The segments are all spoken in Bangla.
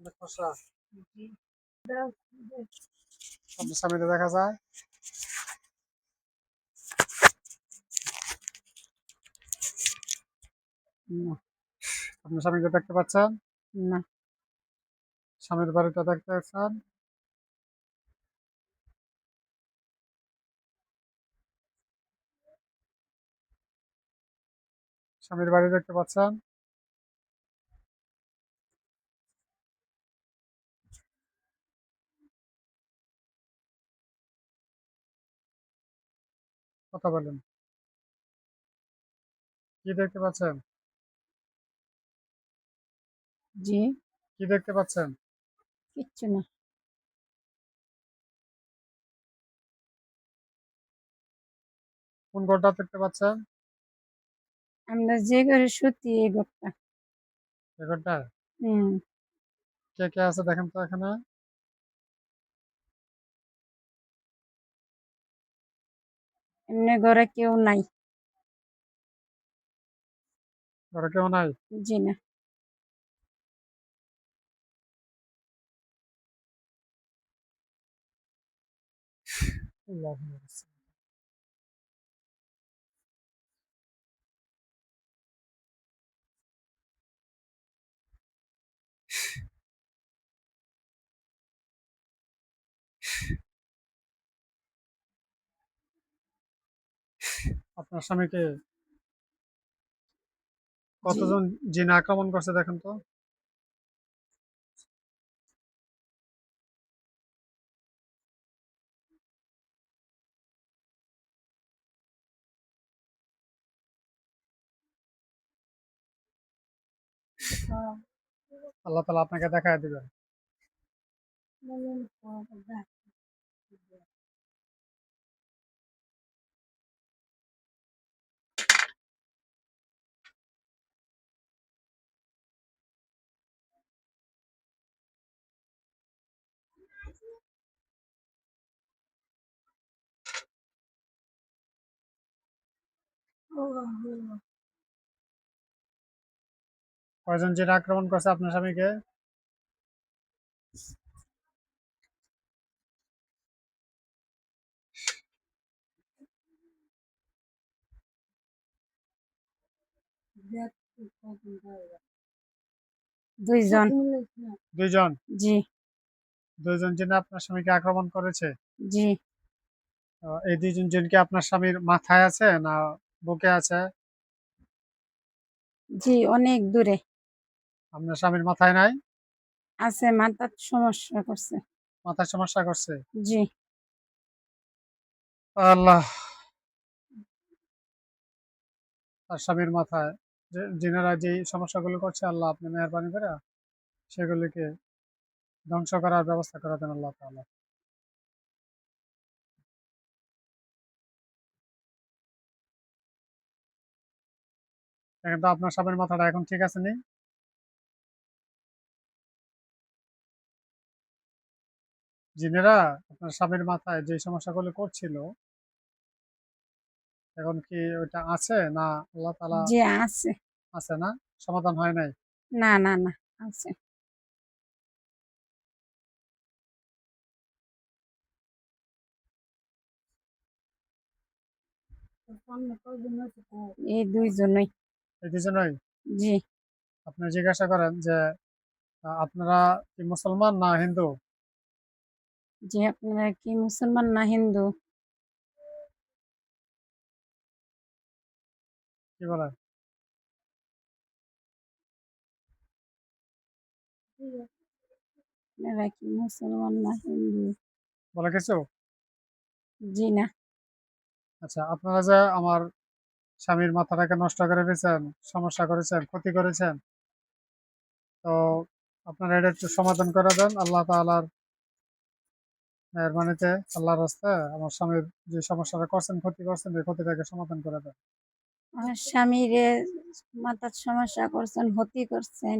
অনেক আপনার দেখা যায়। না আপনার স্বামীকে দেখতে পাচ্ছেন? না। স্বামীর বাড়িটা দেখতে পাচ্ছেন? স্বামীর বাড়ি দেখতে পাচ্ছেন? কথা বলেন। কি দেখতে পাচ্ছেন? জি। কি দেখতে পাচ্ছেন? কিচ্ছু না। কোন ঘরটা দেখতে পাচ্ছেন? আমরা যে করে সত্যি এই ঘরটা এই ঘরটা হুম। কে কে আছে দেখেন তো এখানে? এমনি ঘরে কেউ নাই। ঘরে কেউ নাই? জি না। আল্লাহু আপনার স্বামীকে কতজন জিন আক্রমণ করছে দেখেন তো। আল্লাহ তালা আপনাকে দেখায় দিবেন। কয়জন জিন আক্রমণ করছে আপনার স্বামীকে? দুইজন। দুইজন? জি। দুইজন জিন আপনার স্বামীকে আক্রমণ করেছে? জি। এই দুইজন জিন কি আপনার স্বামীর মাথায় আছে না বুকে আছে? জি অনেক দূরে। আপনার স্বামীর মাথায় নাই? আছে মাথার সমস্যা করছে। মাথায় সমস্যা করছে? জি। আল্লাহ। তার স্বামীর মাথায় যে যিনারা যে সমস্যাগুলো করছে আল্লাহ আপনি মেহরবানি করে সেগুলিকে ধ্বংস করার ব্যবস্থা করে দেন আল্লাহ তাআলা। এখন তো আপনার স্বামীর মাথাটা এখন ঠিক আছে নি? জিনেরা আপনার স্বামীর মাথায় যে সমস্যাগুলো করছিল এখন কি ওইটা আছে না আল্লাহ তাআলা জি আছে। আছে না? সমাধান হয় নাই? না না না আছে। এই দুইজনই। জি। আপনি জিজ্ঞাসা করেন যে আপনারা কি মুসলমান না হিন্দু? যে আপনারা কি মুসলমান না হিন্দু? কি বলেন? আপনারা কি মুসলমান না হিন্দু? বলে কিছু? জি না। আচ্ছা আপনারা যে আমার স্বামীর মাথাটাকে নষ্ট করে দিয়েছেন সমস্যা করেছেন ক্ষতি করেছেন। তো আপনারা এটা একটু সমাধান করে দেন। আল্লাহ তাআলার মেহরবানিতে আল্লাহর রাস্তায় আমার স্বামীর যে সমস্যাটা করছেন ক্ষতি করছেন এই ক্ষতিটাকে সমাধান করে দেন। আমার স্বামীর মাথার সমস্যা করছেন হতি করছেন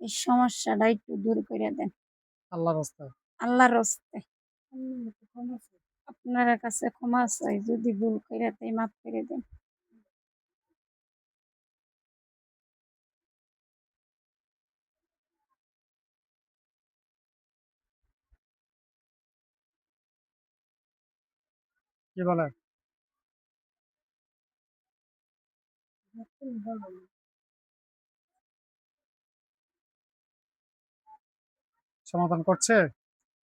এই সমস্যাটা একটু দূর করে দেন। আল্লাহর রাস্তায়। আল্লাহর রস্তে আপনার কাছে ক্ষমা চাই যদি ভুল করে তাই মাফ করে দেন। কি বলেন সমাধান করছে?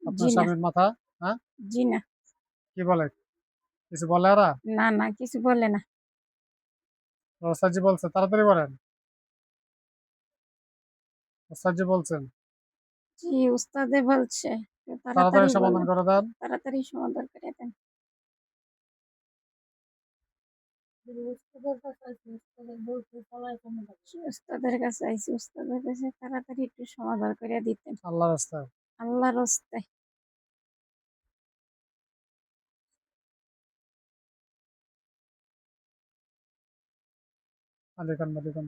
আপনার স্বামীর মাথা হ্যাঁ? জি না। কি বলে? কিছু বলে ওরা? না না কিছু বলে না। ওস্তাদজি বলছে তাড়াতাড়ি বলেন। ওস্তাদজি বলছেন। জি উস্তাদে বলছে। তাড়াতাড়ি সমাধান করে দেন। তাড়াতাড়ি সমাধান করে দেন। উস্তাদের কাছে আইসি উস্তাদের কাছে তাড়াতাড়ি একটু সমাধান করে দিতেন। আল্লাহ রাস্তায়। আল্লাহর রাস্তায় আলিকান মালিকান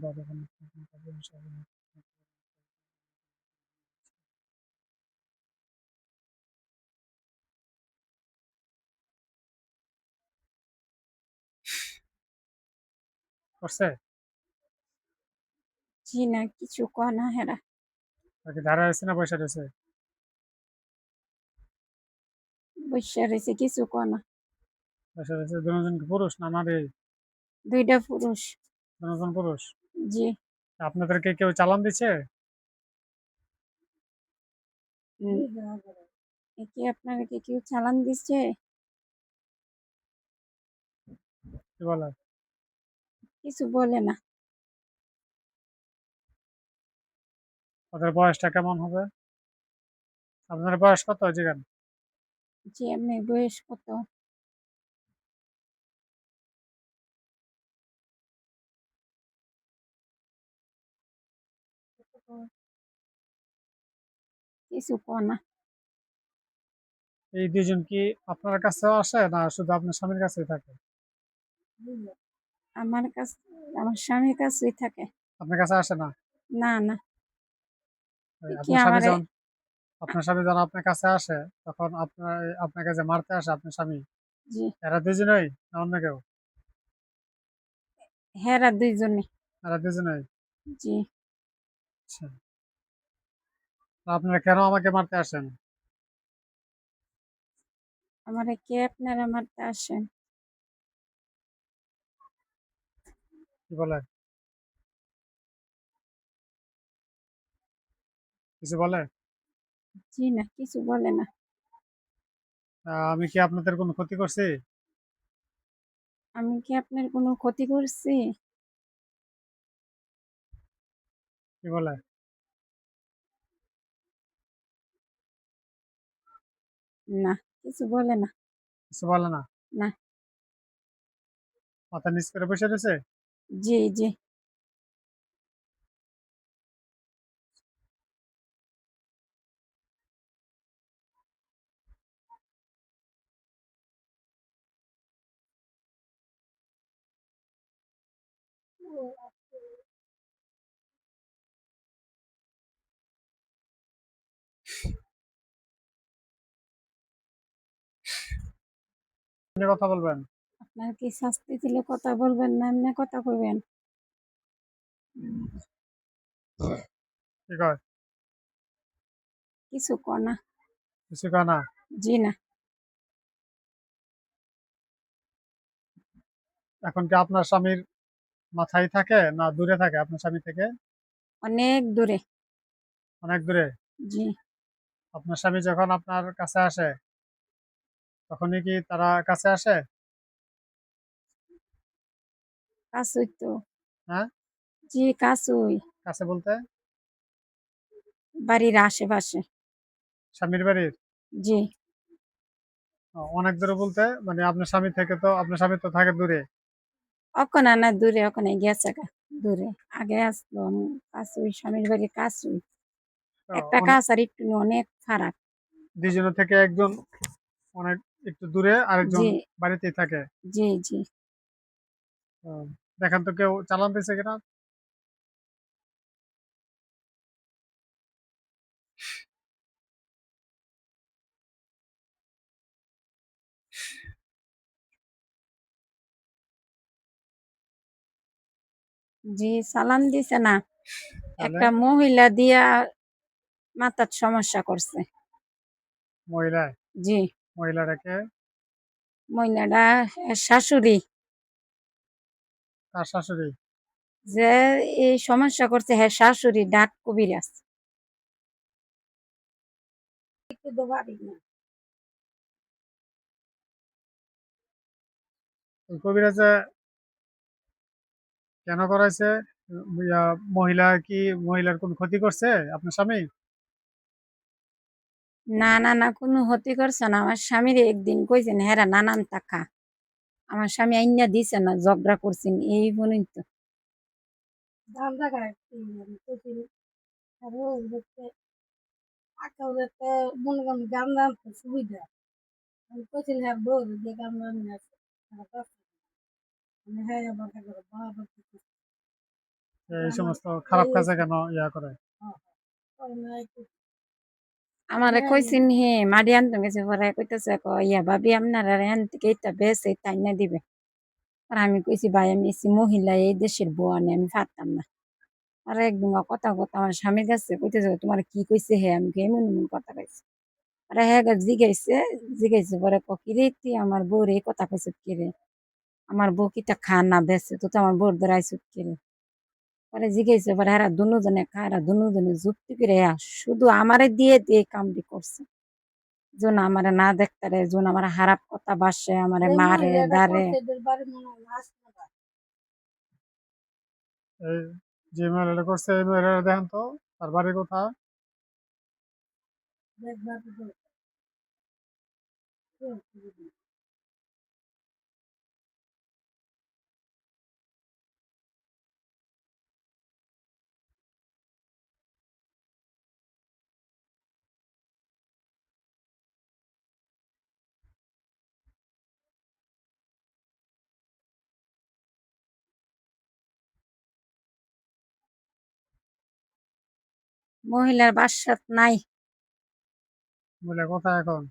করছে? জি না কিছু কয় না হেরা। নাকি দাঁড়ায় আছে না বসে রয়েছে? বসে রয়েছে কিছু কয় না। বসে রয়েছে দুজন কি পুরুষ না নারী? দুইটা পুরুষ। দুজন পুরুষ? জি। আপনাদেরকে কেউ চালান দিচ্ছে? কি আপনারা কি কেউ চালান দিচ্ছে? কি বলে? কিছু বলে না। ওদের বয়সটা কেমন হবে? আপনার বয়স কত জিগান জি এমনি বয়স কত কিছু না। এই দুজন কি আপনার কাছেও আসে না শুধু আপনার স্বামীর কাছে থাকে? আমার কাছে আমার স্বামীর কাছেই থাকে। আপনার কাছে আসে না? না না। কি আপনার স্বামী যখন আপনার স্বামী যখন আপনার কাছে আসে তখন আপনার আপনাকে যে মারতে আসে আপনার স্বামী এরা দুজনেই না অন্য কেউ? হেরা দুইজনে। এরা দুজনেই জি। আচ্ছা। তা আপনারা কেন আমাকে মারতে আসেন? আমারে কে আপনারা মারতে আসেন? কি বলে? কিছু বলে? জি না কিছু বলে না। আমি কি আপনাদের কোনো ক্ষতি করছি? আমি কি আপনার কোনো ক্ষতি করছি? কি বলে? না কিছু বলে না। কিছু বলে না? না। মাথা নিচ করে বসে রয়েছে? জি জি। কথা বলবেন। আপনার কি শাস্তি দিলে কথা বলবেন না? এমনি কথা কইবেন। কি কয়? কিছু না। কিছু না? জি না। এখন কি আপনার স্বামীর মাথায় থাকে না দূরে থাকে আপনার স্বামী থেকে? অনেক দূরে। অনেক দূরে? জি। আপনার স্বামী যখন আপনার কাছে আসে তখনই কি তারা কাছে আসে? কাছুই তো। হ্যাঁ? জি কাছুই কাছে বলতে? বাড়ির আশেপাশে। স্বামীর বাড়ির? জি। অনেক দূরে বলতে? মানে আপনার স্বামী থেকে তো আপনার স্বামী তো থাকে দূরে? ওখানে না দূরে ওখানে গেছে দূরে। আগে আসলো কাছুই স্বামীর বাড়ি কাছুই তো একটা কাছ আর একটু অনেক ফারাক। দুজনের থেকে একজন অনেক একটু দূরে আরেকজন বাড়িতেই থাকে। জি জি। দেখেন তো কেউ চালান দিছে কিনা? জি সালাম দিছে না। একটা মহিলা দিয়া মাথার সমস্যা করছে। মহিলা জি। মহিলাটাকে মহিলাটা শাশুড়ি। তার শাশুড়ি? যে এই সমস্যা করছে হ্যাঁ শাশুড়ি ডাক কবিরাজ একটু দোবারি না। কবিরাজে কেন করাইছে? মহিলা কি মহিলার কোন ক্ষতি করছে? আপনার স্বামী? না না না কোনো ক্ষতি করছে না। আমার স্বামীর একদিন কইছেন হেরা নানান টাকা। আমার স্বামী আইনা দিছে না ঝগড়া করছেন এই বলেই তো। হ্যাঁ হ্যাঁ এই সমস্ত খারাপ কাজে কেন ইয়া করে? না একটু আমারে হ্যাঁ। কইছেন হে মাডি আনতে গেছে পরে। কইতেছে ক ইয়া ভাবি আপনার এখান থেকে এটা বেশ এটা আইনা দিবে। আর আমি কইছি ভাই আমি এসি মহিলা এই দেশের বউ আনি আমি পারতাম না। আর একদম কথা কথা আমার স্বামীর কাছে কইতেছে তোমার কি কইছে হে? আমি কই, এমন এমন কথা কইছে। আরে হ্যাঁ জিগাইছে জিগাইছে পরে ক কি রে তুই আমার বউর এই কথা কইছ কি রে? আমার বউ কিটা খা না বেছে তো তো আমার বউর দ্বারা আইসুত কি রে? পরে জিগাইছে পরে এরা দুজনে খায়রা দুজনে যুক্তি করে শুধু আমারে দিয়ে দিয়ে এই কামটি করছে। যোন আমারে না দেখতে রে যোন আমার হারাপ কথা বাসে আমারে মারে দারে যে মহিলাটা করছে এই মহিলাটা দেখেন তো তার বাড়ি কোথায়? দেখবার মহিলার বাসাত নাই। মহিলা কোথায় এখন?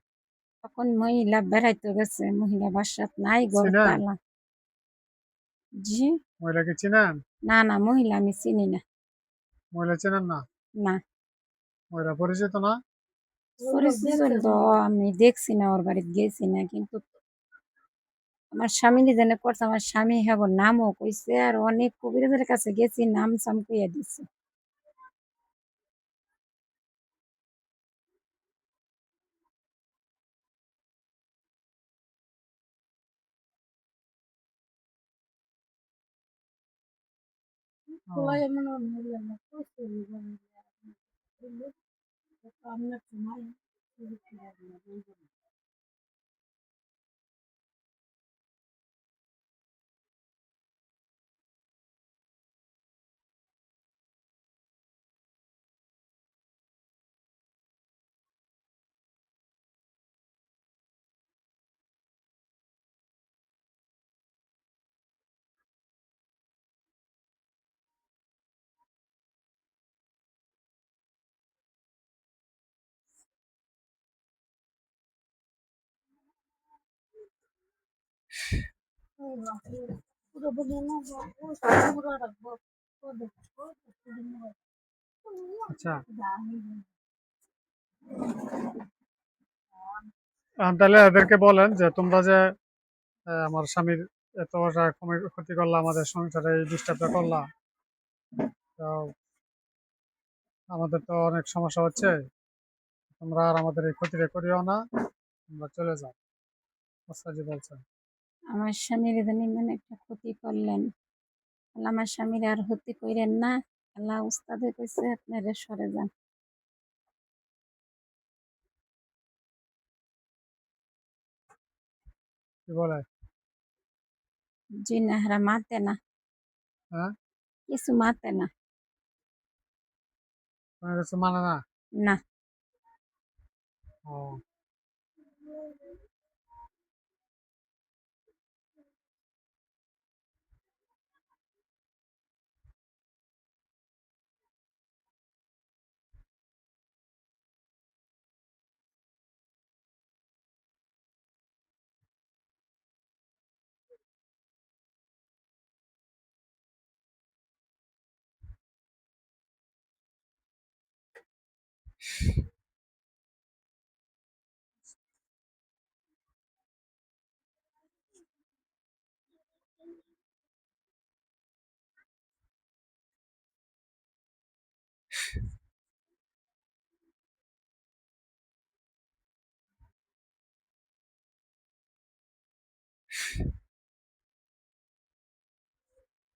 তখন মহিলা বেড়াইতে গেছে মহিলা বাসাত নাই? তালা জি? মহিলাকে চিনেন? না না মহিলা আমি চিনি না। মহিলা চেনেন না? না। মহিলা পরিচিত না? পরিচিত তো আমি দেখছি না ওর বাড়িতে গেছি না কিন্তু আমার স্বামী যেন করছে আমার স্বামী হ্যাঁ নামও কইছে আর অনেক কবিরাজের কাছে গেছি নাম সাম কইয়া দিছে। ও, সবাই মনে হয় মহিলা না করছে আপনার সময় পুরো বলে না পুরো আচ্ছা। তাহলে এদেরকে বলেন যে তোমরা যে আমার স্বামীর এত ক্ষতি করলা, আমাদের সংসারে এই ডিস্টার্বটা করলা তো আমাদের তো অনেক সমস্যা হচ্ছে। তোমরা আর আমাদের এই ক্ষতিটা করিও না, তোমরা চলে যাও। বলছেন। আমার স্বামীর জানি মানে একটা ক্ষতি করলেন। আল্লাহ আমার স্বামীর আর ক্ষতি কইরেন না। আল্লাহ উস্তাদে কইছে আপনারা সরে যান। কি বলে? জি না হারা মাতে না। হ্যাঁ? কিছু মাতে না। কিছু মানে না? না। ও।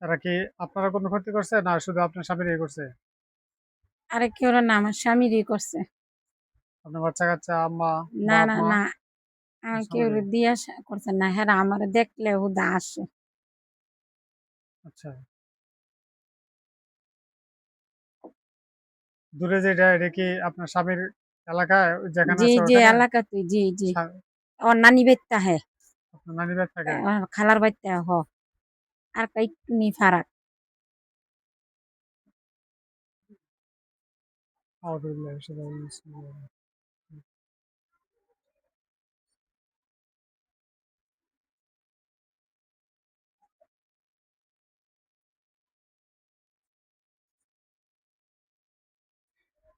তারা কি আপনারা কোনো ক্ষতি করছে? না শুধু আপনার স্বামীর করছে? আরে কেউ না আমার স্বামীরই করছে। আপনার বাচ্চা কাচ্চা আম্মা না না না আমার কেউ? দিয়া করছে না। হ্যাঁ আমার দেখলে হুদা আসে। আচ্ছা। দূরে যেটা এটা কি আপনার স্বামীর এলাকা যেখানে জি জি? এলাকা তুই জি জি। ওর নানি বেত্তা হ্যাঁ আপনার নানি থাকে খালার বাচ্চা হ। আর কাইটুনি ফারাক। أعوذ بالله من الشيطان الرجيم بسم الله الرحمن الرحيم.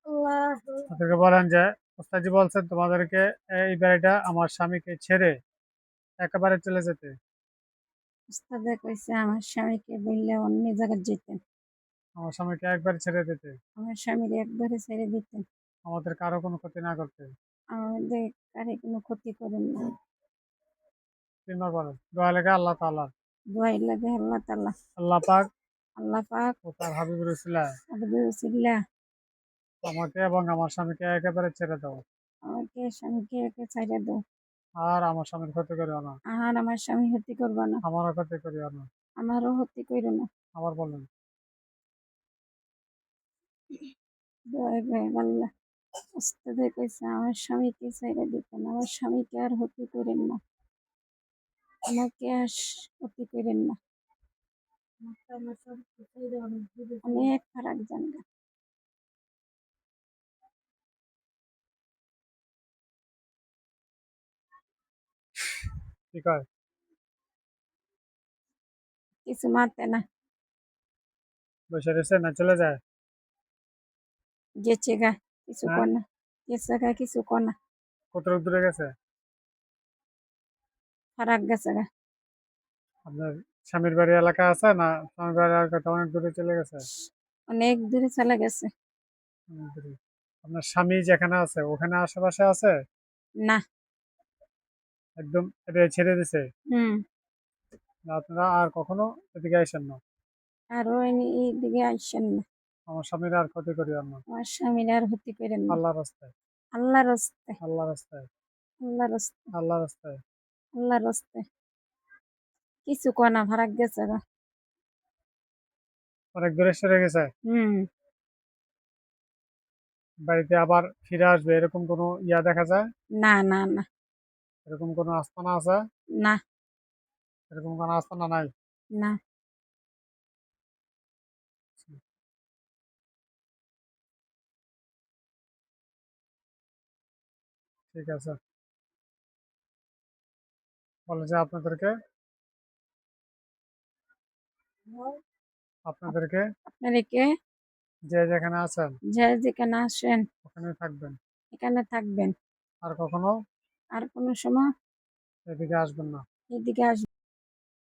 আল্লাহ তাদেরকে বলেন যে ওস্তাজি বলছেন তোমাদেরকে এই বাড়িটা আমার স্বামীকে ছেড়ে একেবারে চলে যেতে উস্তাদে কইছে আমার স্বামীকে বললে অন্য জায়গায় যেতেন আমার স্বামীকে একবারে ছেড়ে দিতে। আমার স্বামীর একবারে ছেড়ে দিতে। আমাদের কারও কোনো ক্ষতি না করতে। আমাদের কারে কোনো ক্ষতি করেন না। তিনবার বলেন দোয়া লেগে আল্লাহ তাআলা। দোয়াই লাগে আল্লাহ তাল্লাহ আল্লাহ পাক। আল্লাহ পাক। ও তার হাবিবুর রসুল্লাহ। আবদুল্লাহ আমাকে এবং আমার স্বামীকে একেবারে ছেড়ে দাও। আমাকে স্বামীকে একে ছাইড়া দাও। আর আমার স্বামীর ক্ষতি করিও না। আর আমার স্বামী ক্ষতি করবা না। আমারও ক্ষতি করিও না। আমারও ক্ষতি করো না। আবার বলেন। আল্লাহ। উস্তাদে কইছে আমার স্বামীকে ছাইড়া দিতেন আমার স্বামীকে আর ক্ষতি করেন না। আমাকে আর ক্ষতি করেন না। অনেক ফারাক জানগা। কিছু মাতে না। বসে রয়েছে না চলে যায়? গেছে গা কিছু হ্যাঁ? কর না গেছে গা কিছু কর না। কত দূরে গেছে? ফারাক গেছে গা। আপনার স্বামীর বাড়ি এলাকা আছে না স্বামীর বাড়ি এলাকাতে অনেক দূরে চলে গেছে? অনেক দূরে চলে গেছে। আপনার স্বামী যেখানে আছে ওখানে আশেপাশে আছে? না। একদম এটা ছেড়ে দিছে? হুম। আপনারা আর কখনো এদিকে আসেন না? আর ওই এইদিকে আসছেন না। আমার স্বামীর আর ক্ষতি করিও না। আমার স্বামীর আর ক্ষতি করেন না। আল্লাহ রাস্তায়। আল্লাহ রস্তে আল্লাহ রাস্তায়। আল্লাহ রস্তে আল্লাহ রাস্তায়। আল্লাহ রস্তে কিছু কর না ফারাক গেছে গা। অনেক দূরে সরে গেছে? হুম। বাড়িতে আবার ফিরে আসবে এরকম কোনো ইয়া দেখা যায়? না না না। এরকম কোনো আস্তানা আছে? না। এরকম কোনো আস্তানা নাই? না। ঠিক আছে। বলে যে আপনাদেরকে আপনাদেরকে আপনাদেরকে যে যেখানে আছেন। যে যেখানে আসেন। ওখানে থাকবেন। এখানে থাকবেন। আর কখনো আর কোনো সময় এদিকে আসবেন না। এদিকে আসবেন